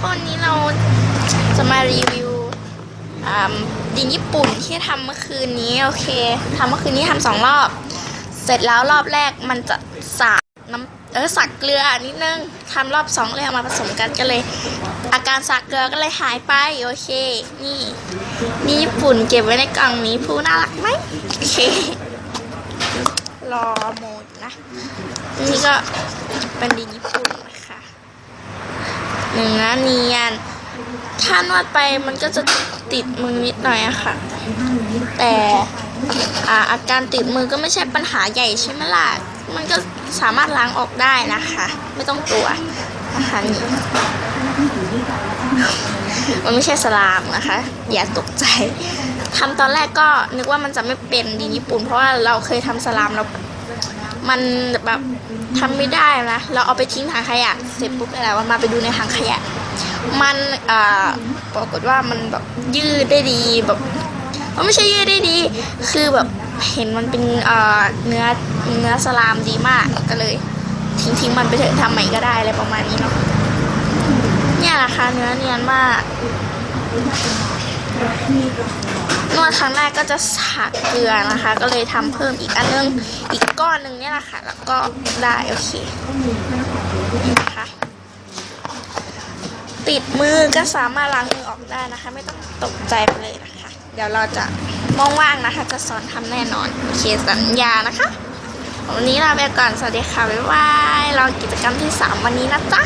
คนนี้เราจะมารีวิวดินญี่ปุ่นที่ทำเมื่อคืนนี้โอเคทำเมื่อคืนนี้ทำสองรอบ เสร็จแล้วรอบแรกมันจะสาดน้ำเออสักเกลือนิดนึงทำรอบสองเลยเอามาผสมกันก็เลย อาการสักเกลือก็เลยหายไปโอเค นี่นี่ญี่ปุ่นเก็บไว้ในกล่องนี้ผู้น่ารักไหมโอเครอโมดนะ นี่ก็เป็นดินญี่ปุ่น นะคะเนื้อเนียน ถ้านวดไปมันก็จะติดมือนิดหน่อยอะค่ะ แต่อ่าอาการติดมือก็ไม่ใช่ปัญหาใหญ่ใช่ไหมล่ะ มันก็สามารถล้างออกได้นะคะ ไม่ต้องกลัวนะคะนี่มันไม่ใช่สลามนะคะ อย่าตกใจทำตอนแรกก็นึกว่ามันจะไม่เป็นดินญี่ปุ่น เพราะว่าเราเคยทำสลามแล้ว มันแบบทำไม่ได้นะเราเอาไปทิ้งถังขยะเสร็จปุ๊บอะไรว่ามาไปดูในถังขยะ มันอ่าปรากฏว่ามันแบบยืดได้ดีแบบมันไม่ใช่ยืดได้ดี คือแบบเห็นมันเป็นเอ่อเนื้อเนื้อสลามดีมากก็เลย ทิ้งทิ้งมันไปเถอะทำใหม่ก็ได้อะไรประมาณนี้เนาะเนี่ยแหละค่ะเนื้อเนียนมาก ครั้งแรกก็จะสักเกลือนะคะ ก็เลยทำเพิ่มอีกอันนึงอีกก้อนหนึ่งเนี่ยแหละค่ะ แล้วก็ได้โอเคนะคะติดมือก็สามารถล้างมือออกได้นะคะ ไม่ต้องตกใจไปเลยนะคะ เดี๋ยวเราจะมองว่างนะคะ จะสอนทำแน่นอนโอเคสัญญานะคะ วันนี้ลาไปก่อนสวัสดีค่ะบ๊ายบายเรากิจกรรมที่ 3 วันนี้นะจ๊ะ